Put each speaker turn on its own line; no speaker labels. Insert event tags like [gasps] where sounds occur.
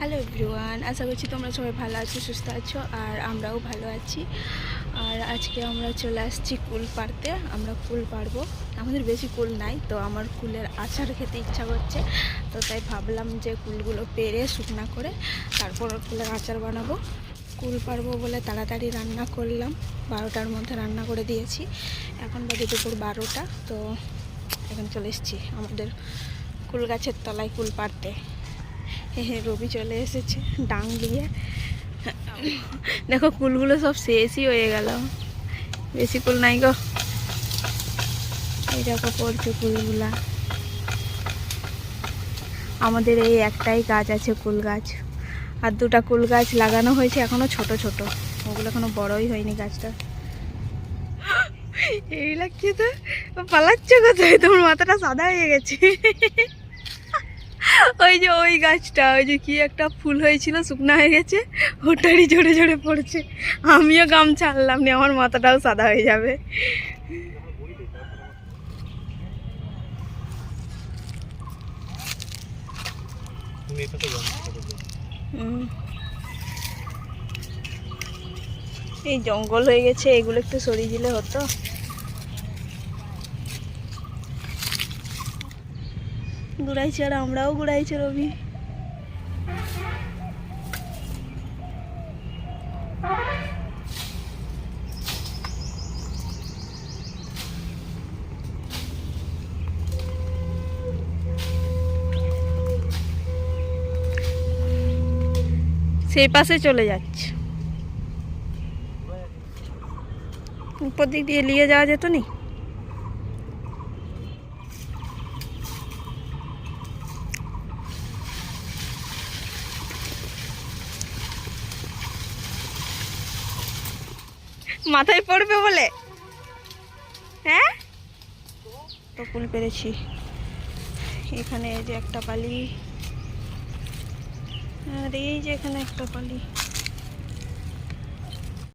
Hello everyone আশা করছি তোমরা সবাই ভালো আছো, সুস্থ আছো, আর আমরাও ভালো আছি। আর আজকে আমরা চলে আসছি কুল পাড়তে, আমরা কুল পারব আমাদের বেশি কুল নাই, তো আমার কুলের আচার খেতে ইচ্ছা করছে। তো তাই ভাবলাম যে কুলগুলো পেরে শুকনা করে তারপর কুলের আচার বানাবো। কুল পারব বলে তাড়াতাড়ি রান্না করলাম, বারোটার মধ্যে রান্না করে দিয়েছি। এখন বাজে দুপুর বারোটা, তো এখন চলে এসেছি আমাদের কুল গাছের তলায় কুল পাড়তে। [laughs] রবি চলে এসেছে, ডাং দিয়ে। দেখো, কুলগুলো সব শেষই হয়ে গেল। বেশি কুল নাই গো। এই দেখো, পড়ছে কুলগুলা। আমাদের এই একটাই গাছ আছে কুল গাছ আর দুটা কুল গাছ লাগানো হয়েছে এখনও ছোট ছোট। ওগুলো এখনও বড়ই হয়নি গাছটা। [gasps] এই লাগছে তো? পালাচ্ছ কোথায়? তোমার মাথাটা সাদা হয়ে গেছে। [laughs] ওই যে ওই গাছটা ওই যে কি একটা ফুল হয়েছিল শুকনো হয়ে গেছে ওটারই ঝরে ঝরে পড়ছে। আমিও গাম ছাড়লাম নি আমার মাথাটাও সাদা হয়ে যাবে।
এই
জঙ্গল হয়ে গেছে এগুলো একটু সরিয়ে দিলে হতো। ঘুরাইছে আর আমরাও ঘুরাইছে, রবি। সেই পাশে চলে যাচ্ছে। উপর দিক দিয়ে নিয়ে যাওয়া যেত নি? মাথায় পড়বে বলে? হ্যাঁ? ফুল পেরেছি। এখানে এই যে একটা পালি আর এই যে এখানে একটা পালি